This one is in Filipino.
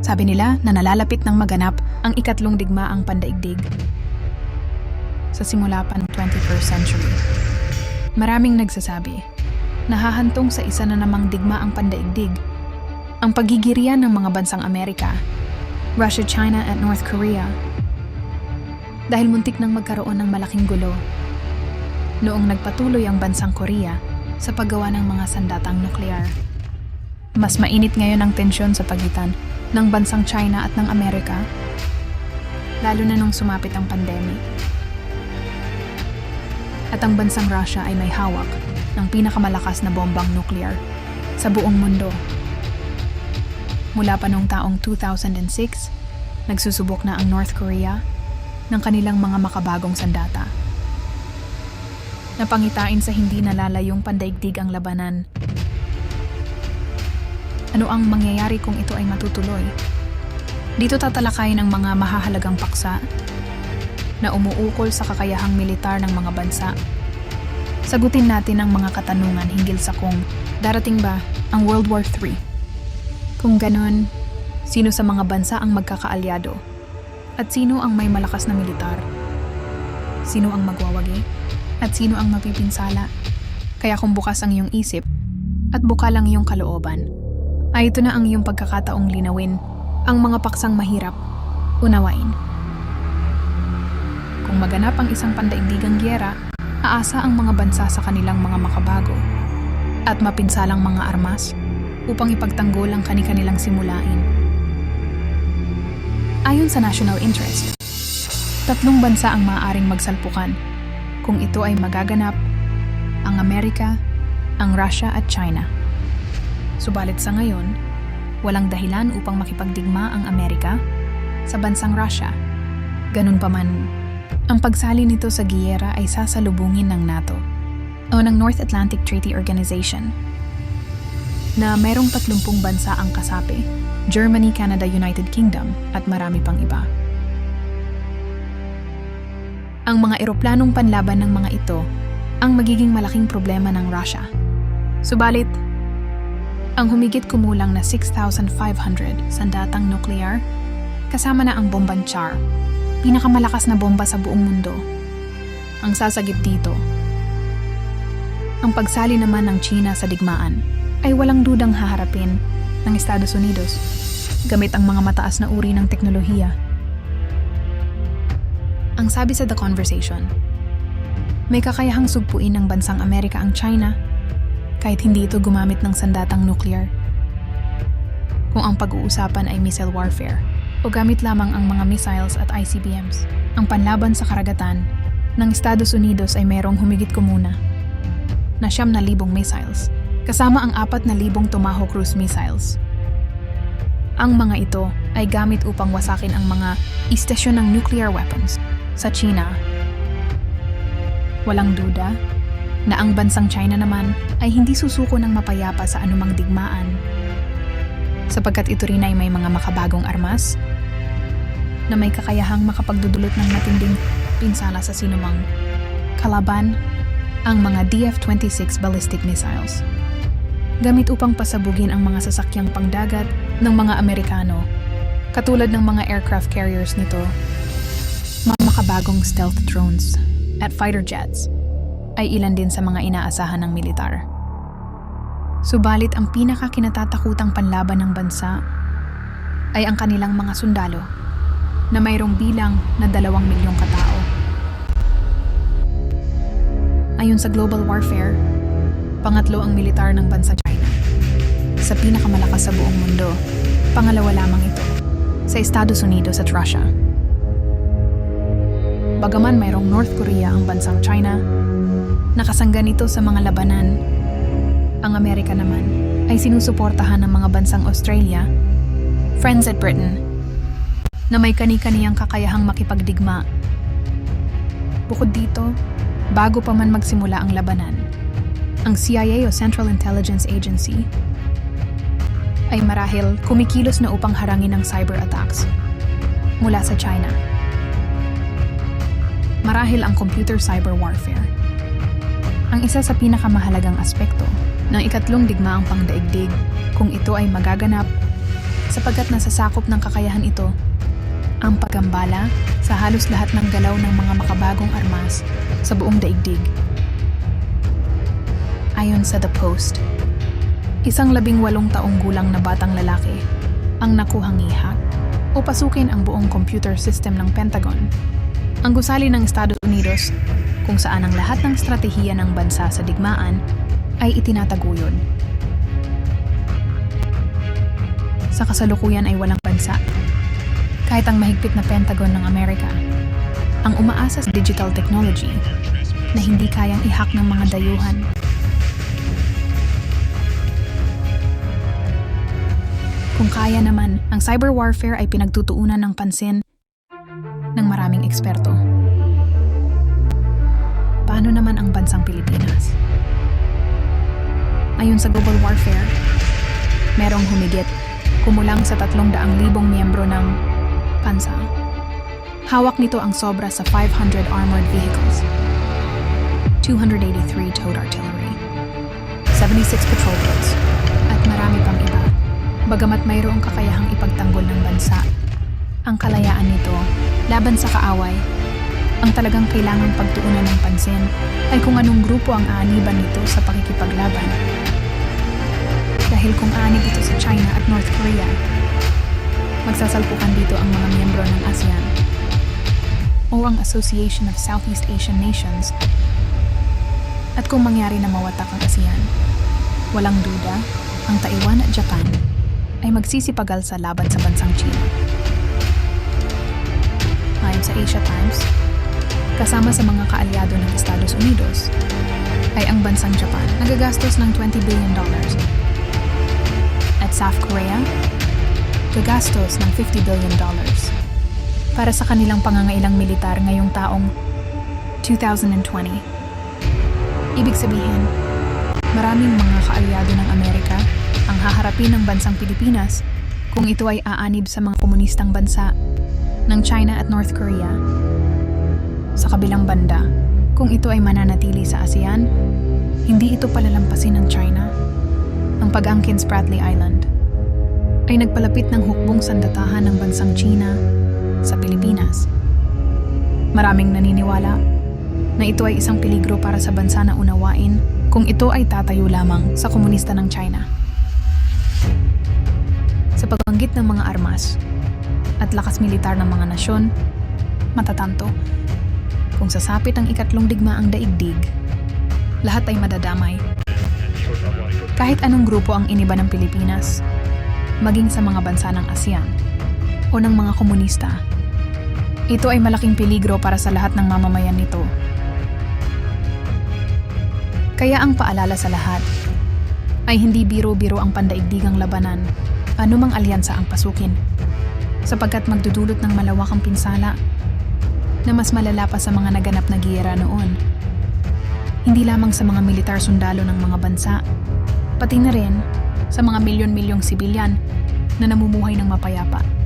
Sabi nila na nalalapit ng maganap ang ikatlong digmaang pandaigdig sa simula pa ng 21st century. Maraming nagsasabi, nahahantong sa isa na namang digmaang pandaigdig, ang pagigirian ng mga bansang Amerika, Russia, China at North Korea. Dahil muntik nang magkaroon ng malaking gulo noong nagpatuloy ang bansang Korea sa paggawa ng mga sandatang nuklear. Mas mainit ngayon ang tensyon sa pagitan ng bansang China at ng Amerika, lalo na nung sumapit ang pandemic. At ang bansang Russia ay may hawak ng pinakamalakas na bombang nuclear sa buong mundo. Mula pa noong taong 2006, nagsusubok na ang North Korea ng kanilang mga makabagong sandata. Napangitain sa hindi nalalayong pandaigdig ang labanan ano ang mangyayari kung ito ay matutuloy? Dito tatalakayin ang mga mahahalagang paksa na umuukol sa kakayahang militar ng mga bansa. Sagutin natin ang mga katanungan hinggil sa kung darating ba ang World War III. Kung ganon, sino sa mga bansa ang magkakaalyado? At sino ang may malakas na militar? Sino ang magwawagi? At sino ang mapipinsala? Kaya kung bukas ang iyong isip at buka lang iyong kalooban, ay ito na ang iyong pagkakataong linawin ang mga paksang mahirap, unawain. Kung maganap ang isang pandaigdigang gyera, aasa ang mga bansa sa kanilang mga makabago at mapinsalang mga armas upang ipagtanggol ang kani-kanilang simulain. Ayon sa national interest, tatlong bansa ang maaaring magsalpukan kung ito ay magaganap, ang Amerika, ang Russia at China. Subalit sa ngayon, walang dahilan upang makipagdigma ang Amerika sa bansang Russia. Ganun pa man, ang pagsali nito sa giyera ay sasalubungin ng NATO o ng North Atlantic Treaty Organization na merong 30 bansa ang kasapi, Germany, Canada, United Kingdom at marami pang iba. Ang mga eroplanong panlaban ng mga ito ang magiging malaking problema ng Russia. Subalit, ang humigit kumulang na 6,500 sandatang nuklear, kasama na ang bombang char, pinakamalakas na bomba sa buong mundo. Ang sasagip dito, ang pagsali naman ng China sa digmaan ay walang dudang haharapin ng Estados Unidos gamit ang mga mataas na uri ng teknolohiya. Ang sabi sa The Conversation, may kakayahang sugpuin ng bansang Amerika ang China kahit hindi ito gumamit ng sandatang nuclear. Kung ang pag-uusapan ay missile warfare o gamit lamang ang mga missiles at ICBMs, ang panlaban sa karagatan ng Estados Unidos ay merong humigit kumuna na siyam na libong missiles, kasama ang apat na libong Tomahawk cruise missiles. Ang mga ito ay gamit upang wasakin ang mga istasyon ng nuclear weapons sa China. Walang duda na ang bansang China naman ay hindi susuko ng mapayapa sa anumang digmaan. Sapagkat ito rin ay may mga makabagong armas na may kakayahang makapagdudulot ng matinding pinsala sa sinumang kalaban ang mga DF-26 ballistic missiles. Gamit upang pasabugin ang mga sasakyang pangdagat ng mga Amerikano, katulad ng mga aircraft carriers nito, mga makabagong stealth drones at fighter jets ay ilan din sa mga inaasahan ng militar. Subalit ang pinakakinatatakutang panlaban ng bansa ay ang kanilang mga sundalo na mayroong bilang na dalawang milyong katao. Ayon sa global warfare, pangatlo ang militar ng bansa China. Sa pinakamalakas sa buong mundo, pangalawa lamang ito sa Estados Unidos at Russia. Bagaman mayroong North Korea ang bansang China, nakasangga nito sa mga labanan. Ang Amerika naman ay sinusuportahan ng mga bansang Australia, France at Britain, na may kani-kaniyang kakayahang makipagdigma. Bukod dito, bago pa man magsimula ang labanan, ang CIA o Central Intelligence Agency ay marahil kumikilos na upang harangin ang cyber attacks mula sa China marahil ang computer cyber warfare. ang isa sa pinakamahalagang aspekto ng ikatlong digmaang pangdaigdig kung ito ay magaganap sapagkat nasasakop ng kakayahan ito ang paggambala sa halos lahat ng galaw ng mga makabagong armas sa buong daigdig. Ayon sa The Post, isang labing walong taong gulang na batang lalaki ang nakuhang ihak o pasukin ang buong computer system ng Pentagon. Ang gusali ng Estados Unidos kung saan ang lahat ng stratehiya ng bansa sa digmaan ay itinataguyod. Sa kasalukuyan ay walang bansa, kahit ang mahigpit na Pentagon ng Amerika, ang umaasa sa digital technology na hindi kayang ihak ng mga dayuhan. Kung kaya naman, ang cyber warfare ay pinagtutuunan ng pansin eksperto. Paano naman ang bansang Pilipinas? Ayon sa global warfare, merong humigit kumulang sa 300,000 miyembro ng pansa. Hawak nito ang sobra sa 500 armored vehicles, 283 towed artillery, 76 patrol boats, at marami pang iba. Bagamat mayroong kakayahang ipagtanggol ng bansa, ang kalayaan nito laban sa kaaway, ang talagang kailangang pagtuunan ng pansin ay kung anong grupo ang aaniban nito sa pakikipaglaban. Dahil kung aanib ito sa China at North Korea, magsasalpukan dito ang mga miyembro ng ASEAN o ang Association of Southeast Asian Nations. At kung mangyari na mawatak ang ASEAN, walang duda, ang Taiwan at Japan ay magsisipagal sa laban sa bansang China. Ayon sa Asia Times, kasama sa mga kaalyado ng Estados Unidos, ay ang bansang Japan nagagastos ng 20 billion dollars. At South Korea, gagastos ng 50 billion dollars para sa kanilang pangangailang militar ngayong taong 2020. Ibig sabihin, maraming mga kaalyado ng Amerika ang haharapin ng bansang Pilipinas kung ito ay aanib sa mga komunistang bansa ng China at North Korea. Sa kabilang banda, kung ito ay mananatili sa ASEAN, hindi ito palalampasin ng China. Ang pag-angkin Spratly Island ay nagpalapit ng hukbong sandatahan ng bansang China sa Pilipinas. Maraming naniniwala na ito ay isang peligro para sa bansa na unawain kung ito ay tatayo lamang sa komunista ng China. Sa pagbanggit ng mga armas at lakas militar ng mga nasyon, matatanto, kung sasapit ang ikatlong digmaang daigdig, lahat ay madadamay. Kahit anong grupo ang iniba ng Pilipinas, maging sa mga bansa ng ASEAN o ng mga komunista, ito ay malaking peligro para sa lahat ng mamamayan nito. Kaya ang paalala sa lahat ay hindi biro-biro ang pandaigdigang labanan, anumang alyansa ang pasukin, sapagkat magdudulot ng malawakang pinsala na mas malala pa sa mga naganap na giyera noon. Hindi lamang sa mga militar sundalo ng mga bansa, pati na rin sa mga milyon-milyong sibilyan na namumuhay ng mapayapa.